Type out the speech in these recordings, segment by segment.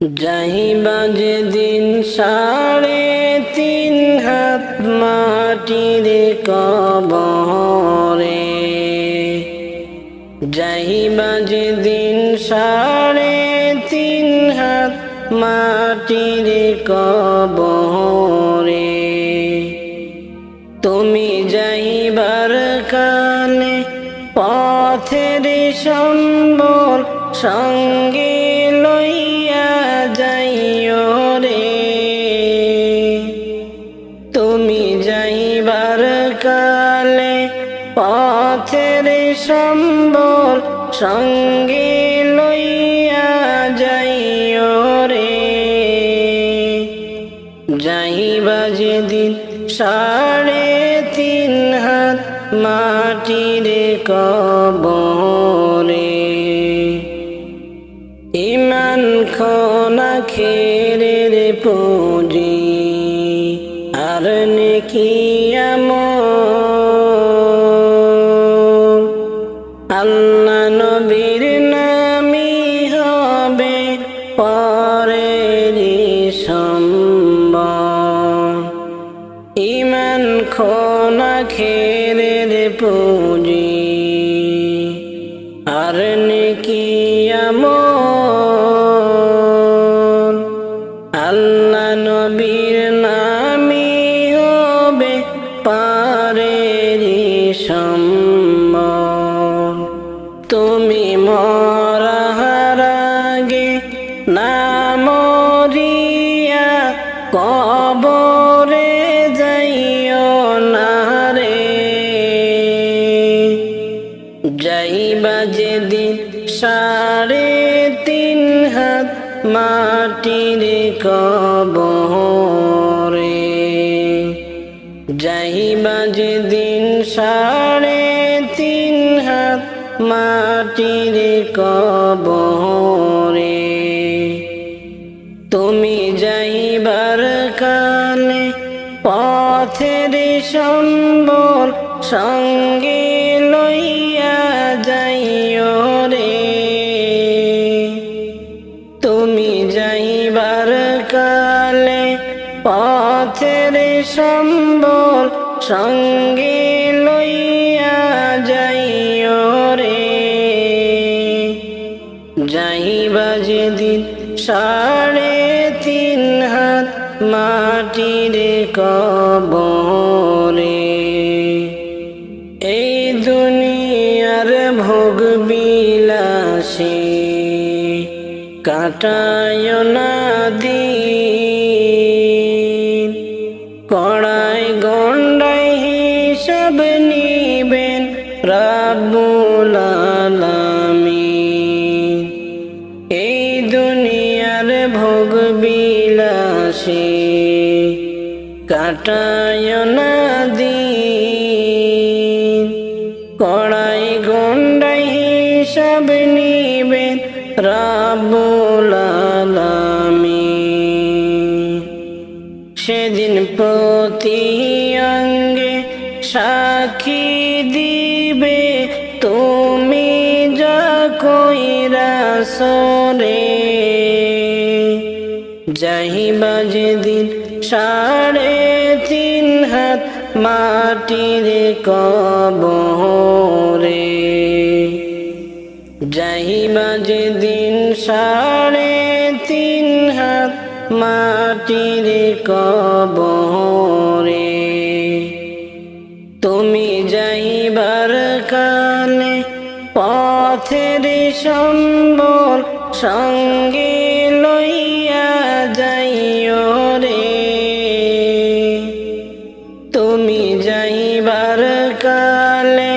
যাইবা যেদিন সাড়ে তিন হাত মাটির কবরে। যাইবা যেদিন সাড়ে তিন হাত মাটির কবরে। তুমি যাইবার কালে পথের সম্বর সঙ্গে পথের সম্বল সঙ্গে লইয়া যাইও রে। যাইবা যেদিন সাড়ে তিন হাত মাটির কবরে। ইমান খনা খেরের পুঁজি, আর নেকিয়াম আল্লাহ সম্বর ইমান খোনা খেরের পুঁজি। আর নেকিয়াম আল্লাহ নবীর নামি হবে পারের সম্বর যাইবা যেদিন সাড়ে তিন হাত মাটির কবরে। যাইবা যেদিন সাড়ে তিন হাত মাটির কবরে। তুমি যাইবার কালে পথের সম্বর সঙ্গে পথের সম্বর সঙ্গে লইয়া যাইও রে। যাইবা যেদিন সাড়ে তিন হাত মাটির কবরে। এই দুনিয়ার ভোগ বিলাসে কাটায় না দিন এই দুনিয়ার ভোগ বিলাসে কাটায় না দিন। কড়াই গন্ডাই হিসাব নিবেন রাবুল সেদিন প্রতি অঙ্গে সাক্ষী কইরা সরে যাইবা যেদিন সাড়ে তিন হাত মাটির কবরে। যাইবা যেদিন সাড়ে তিন হাত মাটির কবরে। তুমি যাইবার কালে পথের সম্বর সঙ্গে লইয়া যাইও রে। তুমি যাইবার কালে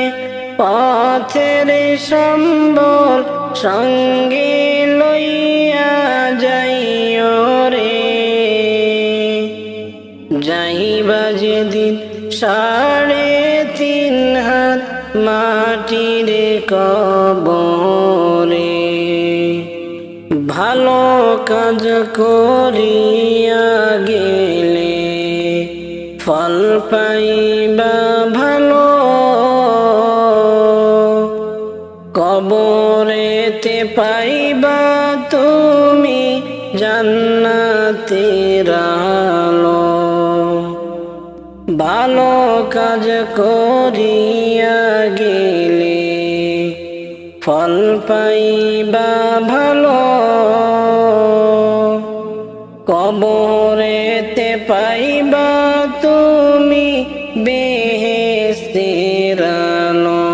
পথের সম্বর সঙ্গে কবরে ভালো কাজ করিয়া গেলে ফল পাইবা ভালো। কবরেতে পাইবা তুমি জান্নাতের আলো। ভালো কাজ করিয়া গেলে ফল পাইবা ভালো। কবরেতে পাইবা তুমি বেহেস্তের আলো।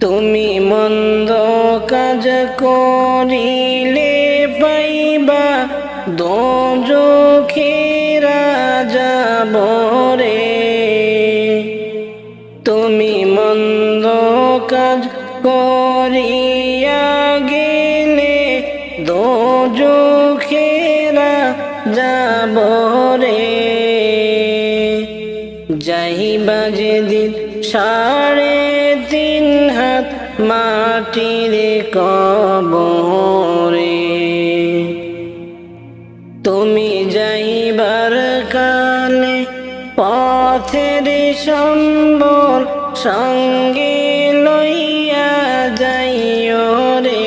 তুমি মন্দ কাজ করিলে পাইবা দোজখেরা করিয়া গেলে দোজখেরা যাব রে। যাইবা যেদিন সাড়ে তিন হাত মাটির কবরে। তুমি যাইবার কালে পথের সম্বল সঙ্গে লইয়া যাইও রে।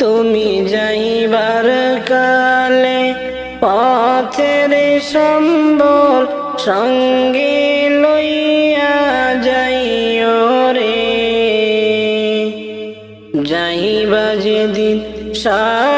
তুমি যাইবার কালে পথের সম্বল সঙ্গে লইয়া যাইও রে। যাইবা যেদিন সাড়ে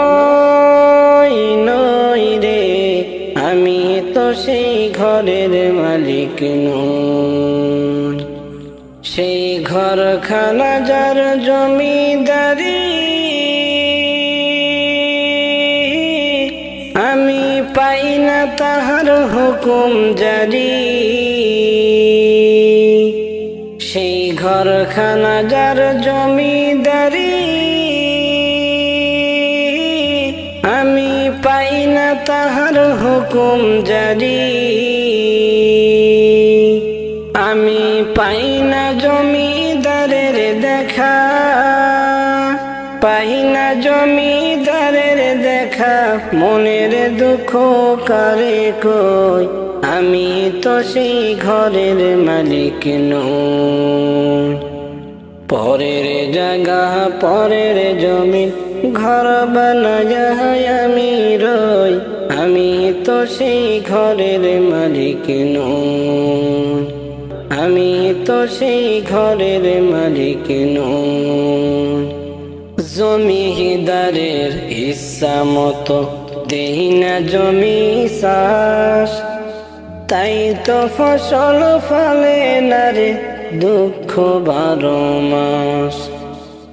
মালিক নই সেই ঘর খানা যার জমিদারি, আমি পাই না তাহার হুকুম জারি। সেই ঘর খানা যার জমিদারি তাহার হুকুম জারি আমি পাই না জমিদারের দেখা, পাই না জমিদারের দেখা, মনের দুঃখ কারে কই? আমি তো সেই ঘরের মালিক নই। পরের জায়গা, পরের জমিন ঘর বানায় আমি রই, আমি তো সেই ঘরের মালিক নই। আমি তো সেই ঘরের মালিক নই। জমিদারের ইচ্ছা মতো দেই না জমি চাষ। তাই তো ফসল ফলে না রে দুঃখ বারো মাস।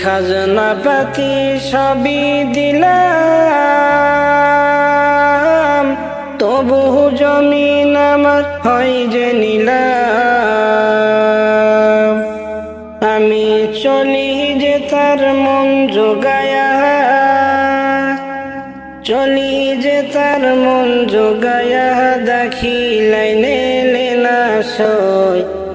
খাজনা পাতি সবই দিলাম। তবু জমিন আমার হয় যে নিলাম। আমি চলি যে তার মন যোগায়া চলি যে তার মন যোগায়া দেখি লাইনে লেনা সই।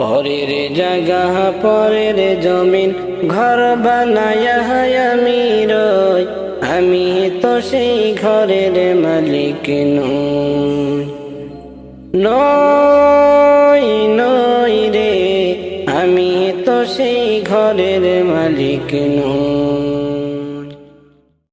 পরের জায়গা, পরের জমিন, ঘর বানায় আমি রই। আমি তো সেই ঘরের মালিক নই নই রে, আমি তো সেই ঘরের মালিক নই।